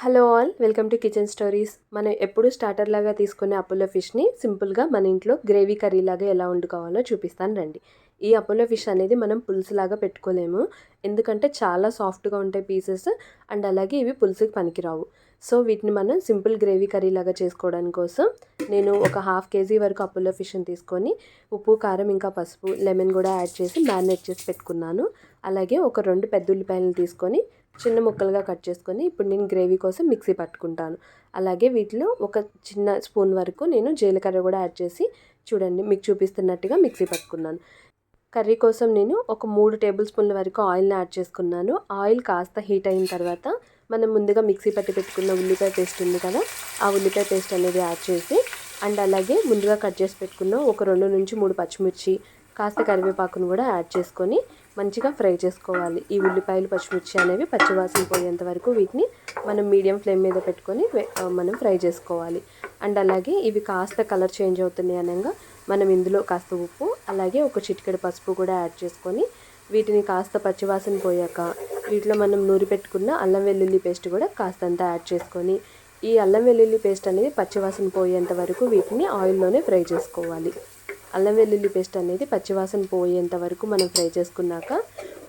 Hello all welcome to kitchen stories. మనం ఎప్పుడు starter లాగా తీసుకునే అప్పుల ఫిష్ని సింపుల్గా మన ఇంట్లో గ్రేవీ కర్రీ లాగా ఎలా వండుకోవాలో చూపిస్తాను రండి. ఈ అపోలో ఫిష్ అనేది మనం పులుసులాగా పెట్టుకోలేము. ఎందుకంటే చాలా సాఫ్ట్గా ఉంటాయి పీసెస్ అండ్ అలాగే ఇవి పులుసుకి పనికిరావు. సో వీటిని మనం సింపుల్ గ్రేవీ కర్రీ లాగా చేసుకోవడానికి కోసం నేను ఒక హాఫ్ కేజీ వరకు అపోలో ఫిష్ని తీసుకొని ఉప్పు కారం ఇంకా పసుపు లెమన్ కూడా యాడ్ చేసి మ్యారినేట్ చేసి పెట్టుకున్నాను. అలాగే ఒక రెండు పెద్ద ఉల్లిపాయలు తీసుకొని చిన్న ముక్కలుగా కట్ చేసుకొని ఇప్పుడు నేను గ్రేవీ కోసం మిక్సీ పట్టుకుంటాను. అలాగే వీటిలో ఒక చిన్న స్పూన్ వరకు నేను జీలకర్ర కూడా యాడ్ చేసి చూడండి మీకు చూపిస్తున్నట్టుగా మిక్సీ పట్టుకున్నాను. కర్రీ కోసం నేను ఒక మూడు టేబుల్ స్పూన్ల వరకు ఆయిల్ని యాడ్ చేసుకున్నాను. ఆయిల్ కాస్త హీట్ అయిన తర్వాత మనం ముందుగా మిక్సీ పట్టి పెట్టుకున్న ఉల్లిపాయ పేస్ట్ ఉంది కదా ఆ ఉల్లిపాయ పేస్ట్ అనేది యాడ్ చేసి అండ్ అలాగే ముందుగా కట్ చేసి పెట్టుకున్న ఒక రెండు నుంచి మూడు పచ్చిమిర్చి కాస్త కరివేపాకును కూడా యాడ్ చేసుకొని మంచిగా ఫ్రై చేసుకోవాలి. ఈ ఉల్లిపాయలు పచ్చిమిర్చి అనేవి పచ్చివాసన పోయేంత వరకు వీటిని మనం మీడియం ఫ్లేమ్ మీద పెట్టుకొని మనం ఫ్రై చేసుకోవాలి. అండ్ అలాగే ఇవి కాస్త కలర్ చేంజ్ అవుతున్నాయి అనగా మనం ఇందులో కాస్త ఉప్పు అలాగే ఒక చిటికెడు పసుపు కూడా యాడ్ చేసుకొని వీటిని కాస్త పచ్చివాసన పోయాక వీటిలో మనం నూరి పెట్టుకున్న అల్లం వెల్లుల్లి పేస్ట్ కూడా కాస్తంత యాడ్ చేసుకొని ఈ అల్లం వెల్లుల్లి పేస్ట్ అనేది పచ్చివాసన పోయేంత వరకు వీటిని ఆయిల్లోనే ఫ్రై చేసుకోవాలి. అల్లం వెల్లుల్లి పేస్ట్ అనేది పచ్చివాసన పోయేంత వరకు మనం ఫ్రై చేసుకున్నాక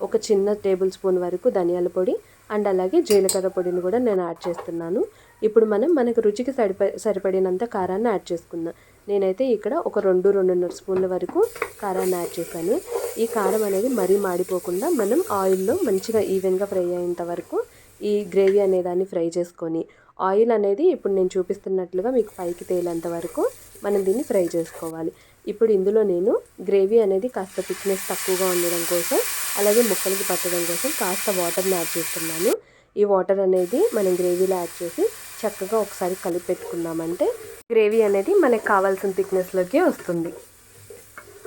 ఒక చిన్న టేబుల్ స్పూన్ వరకు ధనియాల పొడి అండ్ అలాగే జీలకర్ర పొడిని కూడా నేను యాడ్ చేస్తున్నాను. ఇప్పుడు మనం మనకు రుచికి సరిప సరిపడినంత కారాన్ని యాడ్ చేసుకుందాం. నేనైతే ఇక్కడ ఒక రెండు రెండున్నర స్పూన్ల వరకు కారాన్ని యాడ్ చేశాను. ఈ కారం అనేది మరీ మాడిపోకుండా మనం ఆయిల్లో మంచిగా ఈవెన్గా ఫ్రై అయ్యేంత వరకు ఈ గ్రేవీ అనేదాన్ని ఫ్రై చేసుకొని ఆయిల్ అనేది ఇప్పుడు నేను చూపిస్తున్నట్లుగా మీకు పైకి తేలేంత వరకు మనం దీన్ని ఫ్రై చేసుకోవాలి. ఇప్పుడు ఇందులో నేను గ్రేవీ అనేది కాస్త థిక్నెస్ తక్కువగా ఉండడం కోసం అలాగే ముక్కలకి పట్టడం కోసం కాస్త వాటర్ని యాడ్ చేస్తున్నాను. ఈ వాటర్ అనేది మనం గ్రేవీలో యాడ్ చేసి చక్కగా ఒకసారి కలిపి పెట్టుకున్నామంటే గ్రేవీ అనేది మనకు కావాల్సిన థిక్నెస్లోకి వస్తుంది.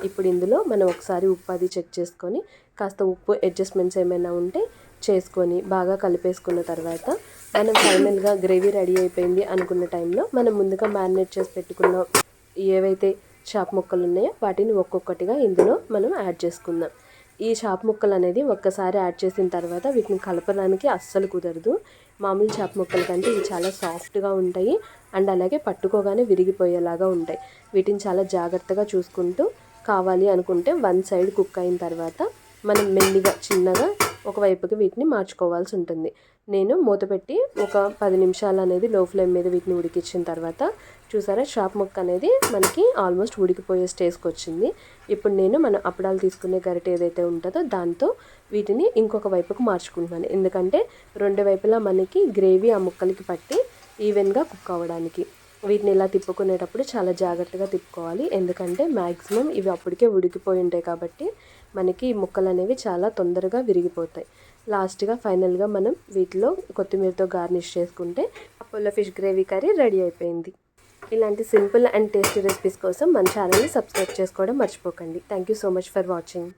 ఇప్పుడు ఇందులో మనం ఒకసారి ఉప్పు అది చెక్ చేసుకొని కాస్త ఉప్పు అడ్జస్ట్మెంట్స్ ఏమైనా ఉంటే చేసుకొని బాగా కలిపేసుకున్న తర్వాత మనం ఫైనల్గా గ్రేవీ రెడీ అయిపోయింది అనుకున్న టైంలో మనం ముందుగా మ్యారినేట్ చేసి పెట్టుకున్న ఏవైతే చాప్ ముక్కలు ఉన్నాయో వాటిని ఒక్కొక్కటిగా ఇందులో మనం యాడ్ చేసుకుందాం. ఈ చేప ముక్కలు అనేది ఒక్కసారి యాడ్ చేసిన తర్వాత వీటిని కలపడానికి అస్సలు కుదరదు. మామూలు చేప ముక్కల కంటే ఇవి చాలా సాఫ్ట్గా ఉంటాయి. అండ్ అలాగే పట్టుకోగానే విరిగిపోయేలాగా ఉంటాయి. వీటిని చాలా జాగ్రత్తగా చూసుకుంటూ కావాలి అనుకుంటే వన్ సైడ్ కుక్ అయిన తర్వాత మనం మెల్లిగా చిన్నగా ఒకవైపుకి వీటిని మార్చుకోవాల్సి ఉంటుంది. నేను మూత పెట్టి ఒక పది నిమిషాలు అనేది లో ఫ్లేమ్ మీద వీటిని ఉడికించిన తర్వాత చూసారా షాప్ ముక్క అనేది మనకి ఆల్మోస్ట్ ఉడికిపోయే స్టేజ్కి వచ్చింది. ఇప్పుడు నేను మన అప్పడాలు తీసుకునే గరిటె ఏదైతే ఉంటుందో దాంతో వీటిని ఇంకొక వైపుకు మార్చుకుంటున్నాను. ఎందుకంటే రెండు వైపులా మనకి గ్రేవీ ఆ ముక్కలకి పట్టి ఈవెన్గా కుక్ అవ్వడానికి. వీటిని ఇలా తిప్పుకునేటప్పుడు చాలా జాగ్రత్తగా తిప్పుకోవాలి. ఎందుకంటే మ్యాక్సిమం ఇవి అప్పటికే ఉడికిపోయి ఉంటాయి కాబట్టి మనకి ఈ ముక్కలు అనేవి చాలా తొందరగా విరిగిపోతాయి. లాస్ట్గా ఫైనల్గా మనం వీటిలో కొత్తిమీరతో గార్నిష్ చేసుకుంటే Apollo fish gravy curry ready అయిపోయింది. ఇలాంటి సింపుల్ అండ్ టేస్టీ రెసిపీస్ కోసం మన ఛానల్ని సబ్స్క్రైబ్ చేసుకోవడం మర్చిపోకండి. Thank you so much for watching.